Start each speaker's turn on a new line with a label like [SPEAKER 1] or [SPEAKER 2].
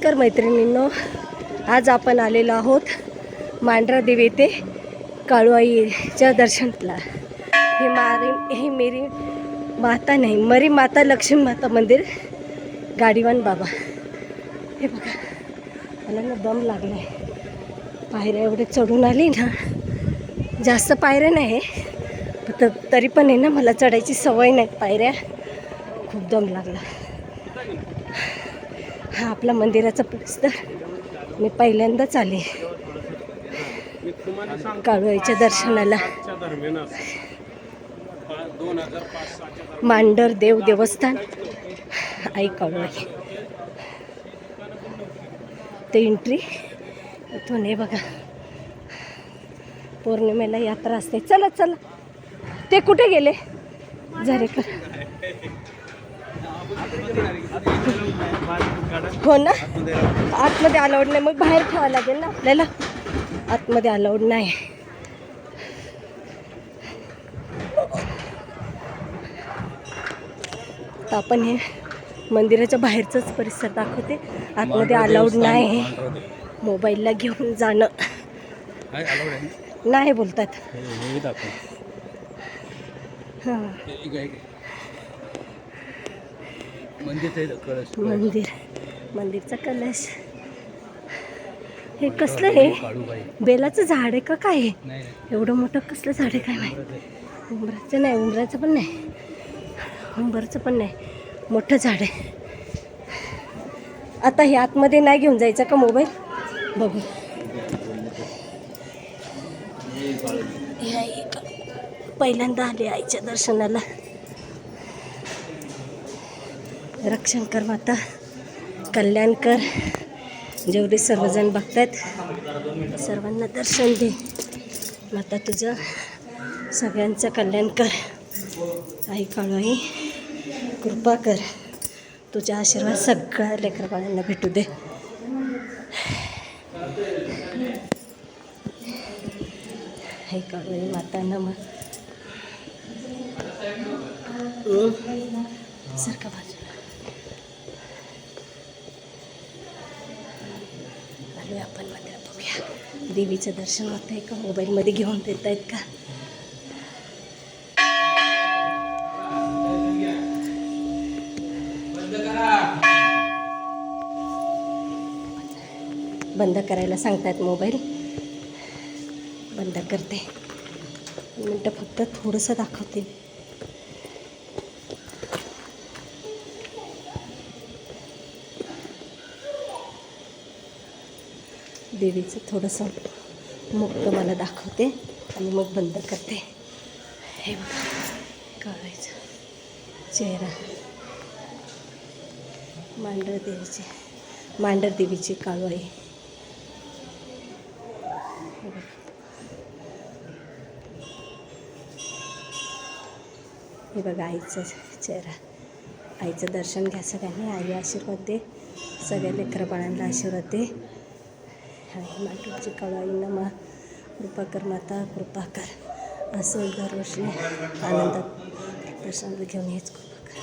[SPEAKER 1] नमस्कार मैत्रिणींनो आज आपण आलेलो आहोत मांढरा देवी येथे काळूआईच्या दर्शनाला. हे मारी हे मेरी माता नाही मरी माता लक्ष्मी माता मंदिर गाडीवान बाबा. हे बघा मला ना दम लागलाय. पायऱ्या एवढे चढून आली ना जास्त पायऱ्या नाही तर तरी पण आहे ना मला चढायची सवय नाही पायऱ्या. खूप दम लागला. हा आपला मंदिराचा परिसर मी पहिल्यांदाच आले. काळूआईच्या दर्शनाला. मांडर देव देवस्थान. आई काळूआई. ते एंट्री इथून हे बघा. पौर्णिमेला यात्रा असते. चला चला. ते कुठे गेले? झरेकर हो ना? आतमध्ये अलाउड नाही. मग बाहेर ठेवावं लागेल ना आपल्याला? आतमध्ये अलाउड नाही. तर आपण हे मंदिराच्या बाहेरचाच परिसर दाखवते. आतमध्ये अलाउड नाही. मोबाईलला घेऊन जाणं. नाही बोलतात. हां. मंदिर मंदिरचा कलश. हे कसलं आहे बेलाचं झाड आहे का काय? एवढं मोठं कसलं झाड आहे काय माहिती? उंबराचं नाही उंबराचं पण नाही. उंबरचं पण नाही. मोठं झाड आहे. आता हे आतमध्ये नाही घेऊन जायचं का मोबाईल? बघू. हे? पहिल्यांदा आले आईच्या दर्शनाला. रक्षण कर माता कल्याण कर जेवढे सर्वजण बघतात सर्वांना दर्शन दे. माता तुझं सगळ्यांचं कल्याण कर आई काळू कृपा कर. तुझा आशीर्वाद सगळ्या लेकरबाळांना भेटू दे. आई काळू माता नम. सारखा बाजूला. आलोय आपण मंदिरात बघूया. देवीचं दर्शन होत आहे का? मोबाईलमध्ये घेऊन देत आहेत का? बंद करायला सांगतायत मोबाईल. बंद करते. मिनटं फक्त थोडंसं दाखवते. देवीचं थोडंसं मुक्त मला दाखवते आणि मग बंद करते. हे बघा चेहरा. मांडर देवीची. मांडर देवीची काळवाई. हे बघा. हे बघा आईचा चेहरा. आईचं दर्शन घ्या सगळ्यांनी. आई आशीर्वाद दे. सगळ्या लेकरबाळांना आशीर्वाद दे. आई माटूची कळाईनं मा कृपा कर माता कृपा कर असं दरवर्षी आनंदात दर्शन घेऊन हेच